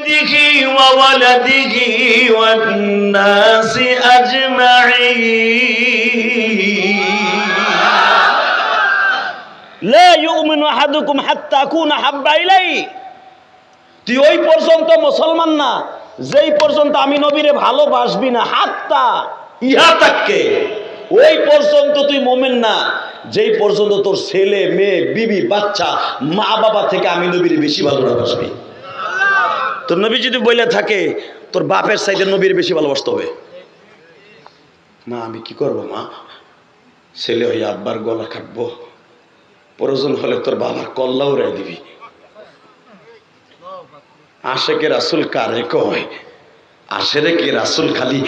والده وولده والناس أجمعين لا يؤمن أحدكم حتى أكون حب إليه তুই ওই পর্যন্ত মুসলমান না যেই পর্যন্ত আমি নবীরে ভালোবাসবি না হাত্তা ইহা তাককে ওই পর্যন্ত তুই মোমেন না যেই পর্যন্ত তোর ছেলে মেয়ে বিবি বাচ্চা মা বাবা থেকে আমি নবীরে বেশি ভালোবাসবি তোর নবী যদি বলে থাকে, তোর বাপের সাইডে নবীর বেশি ভালোবাসতে হবে। মা, আমি কি করব, মা? ছেলে হয়ে আব্বার গলা কাটবো। প্রয়োজন হলে তোর বাবার কল্লা উড়াই দিবি। আশেকে রাসুল কারে কয়? আশেরে কি রাসুল খালি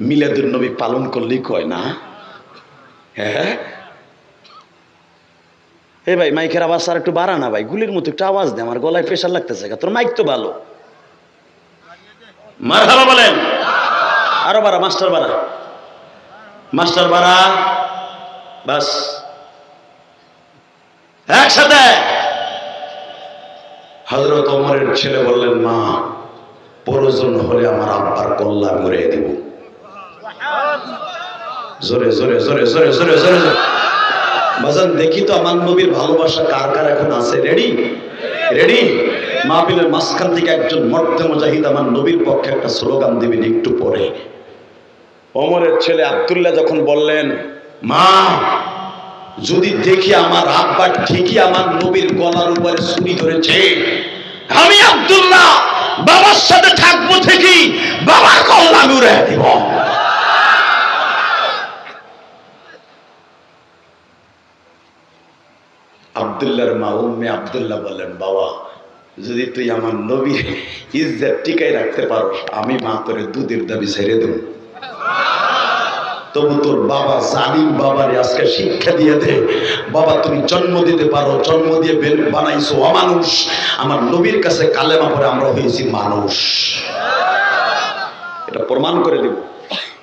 মিলাদুল নবী পালন করলেই কয় না? হ্যাঁ? এ ভাই, মাইকের আওয়াজ আর একটু বাড়া না ভাই, গুলির মতো একটু আওয়াজ দে, আমার গলায় প্রেশার লাগতেছে তোর মাইক তো ভালো। মার ভালো বলেন। আরও বাড়া, মাস্টার বাড়া। মাস্টার বাড়া, বাস। একসাথে। হজরত অমরের ছেলে বললেন, মা, প্রয়োজন হলে আমার আব্বার কল্লা মরে দিব। জোরে জোরে জোরে জোরে জোরে জোরে জোরে। বাজান, দেখি তো আমার নবীর ভালোবাসা কার কার এখন আছে। রেডি রেডি মাহফিলের মাঝখান থেকে একজন মর্তে মুজাহিদ আমার নবীর পক্ষে একটা স্লোগান দিবেন একটু পরে। অমরের ছেলে আব্দুল্লাহ যখন বললেন, মা, যদি দেখি আমার আব্বা ঠিকই আমার নবীর গলার উপরে ছুরি ধরেছে, আমি আব্দুল্লাহ বাবার সাথে থাকব ঠিকই, বাবার কল্লা উড়ে দিব। আবদুল্লাহর মা উম্মে আবদুল্লাহ বললেন, বাবা যদি তুই আমার নবীর ইজ্জত টিকাই রাখতে পারো আমি মা তোরে দুধের দাবি ছেড়ে দেব। তবু তোর বাবা জালিম বাবারে আজকে শিক্ষা দিয়ে দে। বাবা, তুমি জন্ম দিতে পারো, জন্ম দিয়ে বানাইছো, অমানুষ। আমার নবীর কাছে কালেমা পরে আমরা হয়েছি মানুষ। এটা প্রমাণ করে দিব।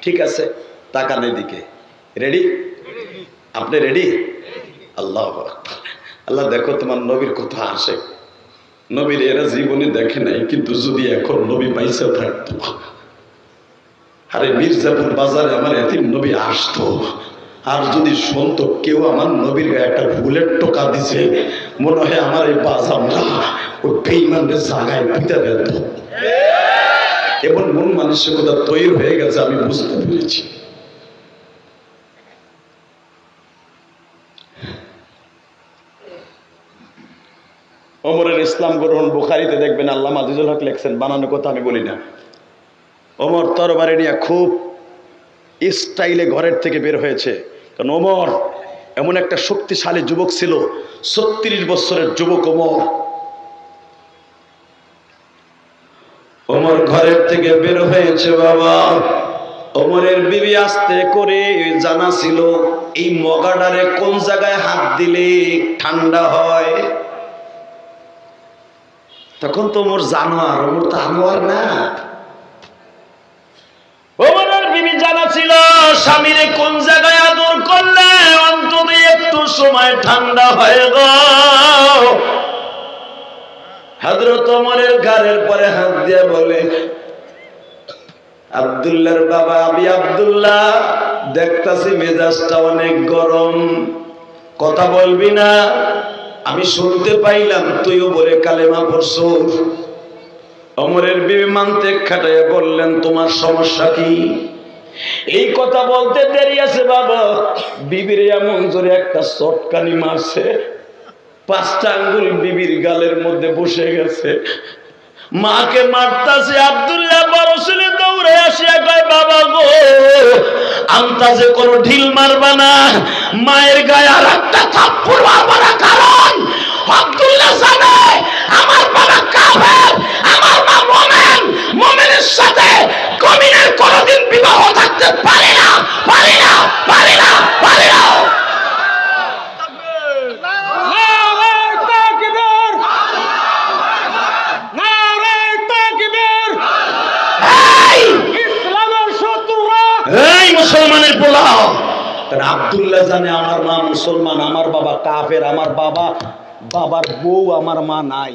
ঠিক আছে, তাকান দিকে রেডি আপনি রেডি আল্লাহ আল্লাহ, দেখো তোমার নবীর কথা আসে। নবীর এরা জীবনে দেখে নাই, কিন্তু যদি এখন নবী পাইছে থাকতো। আরে মির্জাপুর বাজারে আমার এতিম নবী আসতো। আর যদি শুনতো, কেউ আমার নবীর গায়ে একটা বুলেট টোকা দিছে, মনে হয় আমার এই বাজারটা ওই বেইমানদের জায়গায় পিতা ফেলত। এমন মন মানসিকতা তৈরি হয়ে গেছে, আমি বুঝতে পেরেছি। অমরের ইসলাম গ্রহণ বুখারিতে দেখবেন আল্লাহ আজিজুল হক লেখছেন, বানানো কথা আমি বলি না। অমর তরবারি নিয়ে খুব স্টাইলে ঘরের থেকে বের হয়েছে। কারণ অমর এমন একটা শক্তিশালী যুবক ছিল, ছত্রিশ বছরের যুবক ওমর। ওমর ঘরের থেকে বের হয়েছে বাবা। ওমরের বিবি আস্তে করে জানা ছিল, এই মগাডারে কোন জায়গায় হাত দিলে ঠান্ডা হয়? তখন তো মোর জানোয়ার ওমর তো আনোয়ার না। জায়গায় করলে একটু সময় ঠান্ডা পরে হাত দিয়ে বলে, আব্দুল্লাহর বাবা, আমি আব্দুল্লাহ, দেখতাছি মেজাজটা অনেক গরম। কথা বলবি না? আমি শুনতে পাইলাম, তুইও বলে কালেমা পড়ছ। অমরের বিবি মানতে খাটাইয়া বললেন, তোমার সমস্যা কি? এই কথা বলতে দেরি আছে বাবা। বিবির এমন জোরে একটা চটকানি মারছে, পাঁচটা আঙ্গুল বিবির গালের মধ্যে বসে গেছে। মাকে মারতাছে আব্দুল্লাহ বড় ছেলে দৌড়ে আসিয়া কয়, বাবা গো, আন্তাজে কোনো ঢিল মারবা না। মায়ের গায়ে আর একটা থাপ্পড় মারবা না, কারণ আব্দুল্লাহ জানে আমার বাবা কাফের আমার মা মোমেন মোমেনের সাথে কমিনের কোনোদিন বিবাহ থাকতে পারে না পারে না পারে না পারে না নারে তাকবীর নারে তাকবীর এই ইসলামের শত্রুরা এই মুসলমানের পোলাও। তাহলে আব্দুল্লাহ জানে আমার মা মুসলমান, আমার বাবা কাফের, আমার বাবা, বাবার বউ আমার মা নাই।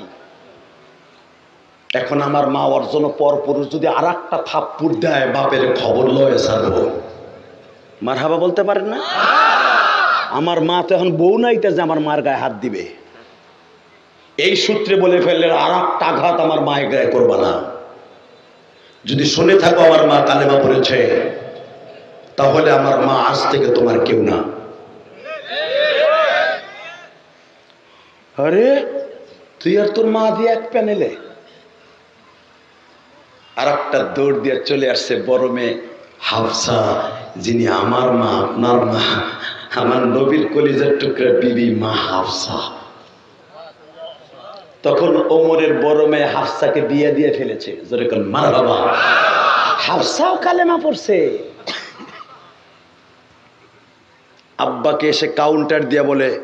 এখন আমার মা ওর জন্য পর পুরুষ যদি আর একটা থাপ্পুর দেয়, বাপের খবর লয়ে ছাড়বো। মার হাবা বলতে পারেন না? আমার মা তো এখন বউ নাইতে যে আমার মার গায়ে হাত দিবে। এই সূত্রে বলে ফেললেন আর একটা আঘাত আমার মায়ের গায়ে করবা না। যদি শুনে থাকো আমার মা কালেমা পড়েছে তাহলে আমার মা আজ থেকে তোমার কেউ না। আরে তুই আর তোর মা দিয়ে এক প্যানেলে। আর একটা দৌড় দিয়ে চলে আসছে বড় মেয়ে হাফসা যিনি আমার মা আপনার মা আমার নবীর কলিজার টুকরা বিবি মা হাফসা। তখন ওমরের বড় মেয়ে হাফসাকে বিয়ে দিয়ে ফেলেছে। যেরকম মার বাবা। হাফসাও কালেমা পড়ছে। আব্বাকে এসে কাউন্টার দিয়ে বলে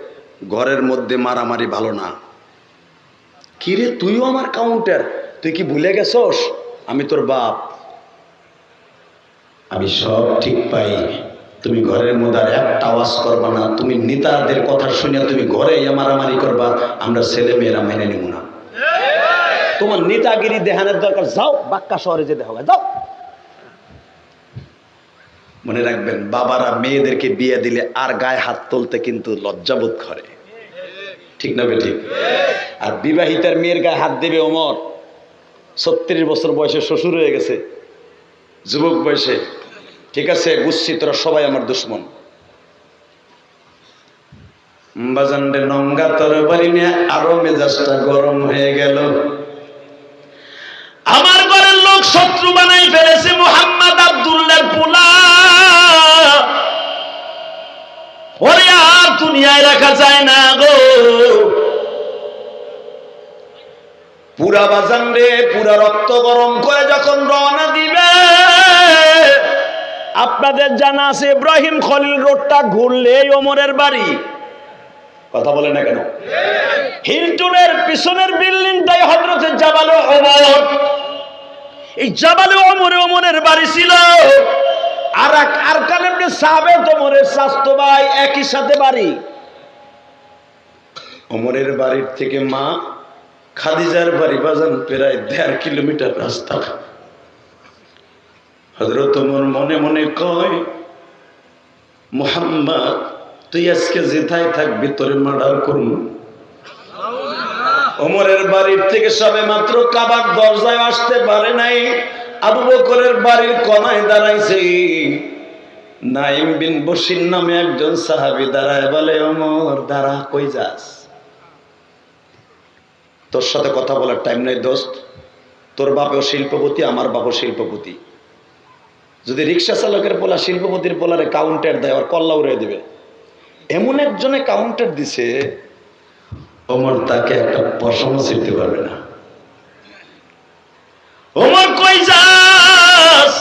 ঘরের মধ্যে মারামারি ভালো না। কিরে তুইও আমার কাউন্টার তুই কি ভুলে গেছস? আমি তোর বাপ। আমি সব ঠিক পাই। তুমি ঘরের মধ্যে আর একটা আওয়াজ করবা না। তুমি নেতাদের কথা শুনে তুমি ঘরে মারামারি করবা। আমরা ছেলে মেয়েরা মেনে নিব না। তোমার নেতাগিরি দেহানের দরকার। যাও বাক্কা শহরে যেতে হবে। যাও। মনে রাখবেন, বাবারা মেয়েদেরকে বিয়ে দিলে আর গায়ে হাত তুলতে কিন্তু লজ্জাবোধ করে। ঠিক না ঠিক আর বিবাহিতার মেয়ের গায়ে হাত দেবে ওমর। ছত্রিশ বছর বয়সে শ্বশুর হয়ে গেছে, যুবক বয়সে। ঠিক আছে, বুঝছি, তোরা সবাই আমার দুশ্মন। বাজানডে নঙ্গা তোর বাড়ি নিয়ে আরও মেজাজটা গরম হয়ে গেল। আমার ঘরের লোক শত্রু বানাই ফেলেছে, মোহাম্মদ আব্দুল্লাহ পোলা। দুনিয়ায় রাখা যায় না গো। পুরা বাজান রে, পুরা রক্ত গরম করে যখন রওনা দিবে, আপনাদের জানা আছে ইব্রাহিম খলিল রোডটা ঘুরলে ওমরের বাড়ি। কথা বলে না কেন? হিলটনের পিছনের বিল্ডিংটাই হজরতের জাবালে ওমর। এই জাবালে ওমরে ওমরের বাড়ি ছিল। আর আর কালেমনি সাবে তোমরের স্বাস্থ্য ভাই একই সাথে বাড়ি। ওমরের বাড়ির থেকে মা খাদিজার বাড়ি বাজান প্রায় দেড় কিলোমিটার রাস্তা। হজরত ওমর মনে মনে কয় মোহাম্মদ তুই আজকে যেথায় থাকবি তোরে মার্ডার করুন ওমরের বাড়ির থেকে সবে মাত্র কাবার দরজায় আসতে পারে নাই। আবু বকরের বাড়ির কনায় দাঁড়াইছে। নাইম বিন বসির নামে একজন সাহাবি দাঁড়ায় বলে ওমর দাঁড়া কই যাস? তোর সাথে কথা বলার টাইম নেই দোস্ত। তোর বাপেও শিল্পপতি, আমার বাপও শিল্পপতি। যদি রিক্সা চালকের পোলা শিল্পপতির পোলারে কাউন্টার দেয় আর কল্লা উড়ে দেবে। এমন একজনে কাউন্টার দিছে, ওমর তাকে একটা পশম ছিঁড়তে পারবে না। ওমর কই যাস?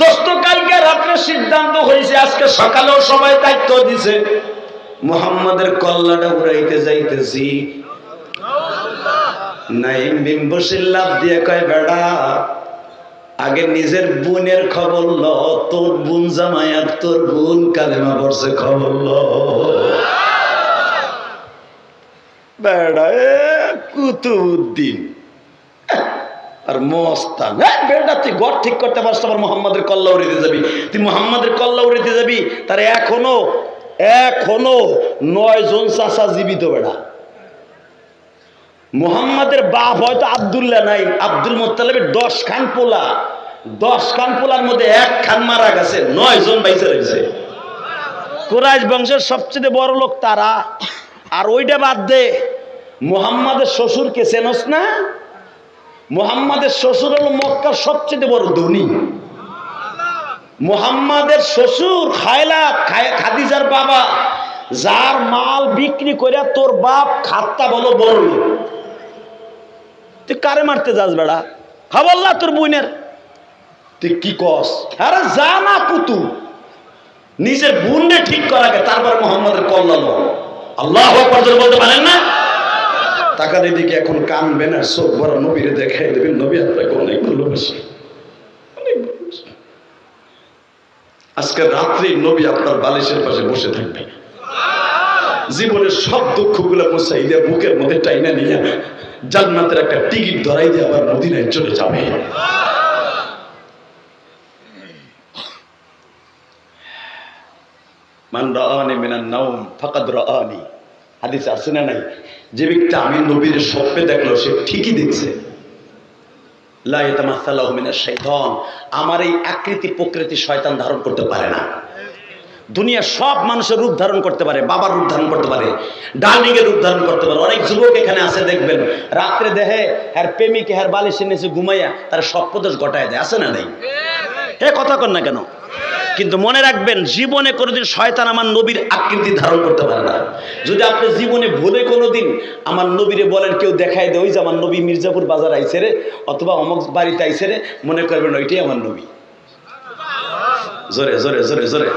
দোস্ত, কালকে রাত্রে সিদ্ধান্ত হয়েছে, আজকে সকালেও সবাই দায়িত্ব দিছে। মোহাম্মদের কল্লাটা উড়াইতে যাইতেছি। নাইম দিয়ে কয় বেড়া আগে নিজের বোনের খবর ল, তোর বোন জামায়াত তোর বোন কালেমা পড়ছে, খবর ল। কুতুবুদ্দিন আর মস্তান। হ্যাঁ বেড়া তুই ঘর ঠিক করতে পারছ, আবার মোহাম্মদের কল্লা উড়িতে যাবি। তুই মোহাম্মদের কল্লা উড়িতে যাবি, তার এখনও এখনও নয় জন চাষা জীবিত বেড়া। মোহাম্মদের বাপ হয়তো আবদুল্লাহ নাই, আব্দুল মোত্তালেবের দশ খান পোলা। দশ খান পোলার মধ্যে এক খান মারা গেছে, নয় জন বাইসে রয়েছে। কুরাইশ বংশের সবচেয়ে বড় লোক তারা। আর ওইটা বাদ দে, মোহাম্মদের শ্বশুরকে চেনস না? মোহাম্মদের শ্বশুর হলো মক্কার সবচেয়ে বড় ধনী। মোহাম্মদের শ্বশুর খায়লা খায়- খাদিজার বাবা, যার মাল বিক্রি করে তোর বাপ খাত্তা বলো বড়। তুই কারে মারতে যাস বেড়া? খবর না তোর বোনের। তুই কি কস? আরে যা না কুতু নিজের বোনকে ঠিক করাকে তারপর মোহাম্মদের কল্লা লো। আল্লাহ বলতে পারেন না? টাকা দিদিকে এখন কানবেন আর সব বড় নবীরে দেখাই দেবেন। নবী আপনাকে অনেক ভালোবাসে অনেক ভালোবাসে। আজকে রাত্রে নবী আপনার বালিশের পাশে বসে থাকবে। জীবনের সব দুঃখগুলো মুছাই দিয়ে বুকের মধ্যে টাইনা নিয়ে জান্নাতের একটা টিকিট ধরাই দিয়ে আবার মদিনায় চলে যাবে। মান রাআনি মিনান নাওম ফাকাদ রাআনি। হাদিস আছে না নাই? যে ব্যক্তি আমি নবীর স্বপ্নে দেখল, সে ঠিকই দেখছে। আমার এই আকৃতি প্রকৃতি শয়তান ধারণ করতে পারে না। দুনিয়া সব মানুষের রূপ ধারণ করতে পারে, বাবার রূপ ধারণ করতে পারে ডার্লিংয়ের রূপ ধারণ করতে পারে। অনেক যুবক এখানে আছে, দেখবেন, রাত্রে দেহে হ্যার প্রেমিক, হ্যার বালিশের নিচে ঘুমাইয়া তার সব প্রদেশ ঘটায় দেয়। আছে না নেই? এ কথা কর না কেন? কিন্তু মনে রাখবেন, জীবনে কোনোদিন শয়তান আমার নবীর আকৃতি ধারণ করতে পারে না। যদি আপনি জীবনে ভুলে কোনোদিন আমার নবীরে বলেন, কেউ দেখায় দেয়, ওই যে আমার নবী মির্জাপুর বাজার আইসে রে, অথবা অমক বাড়িতে আইসে রে, মনে করবেন ওইটাই আমার নবী। জোরে জোরে জোরে জোরে।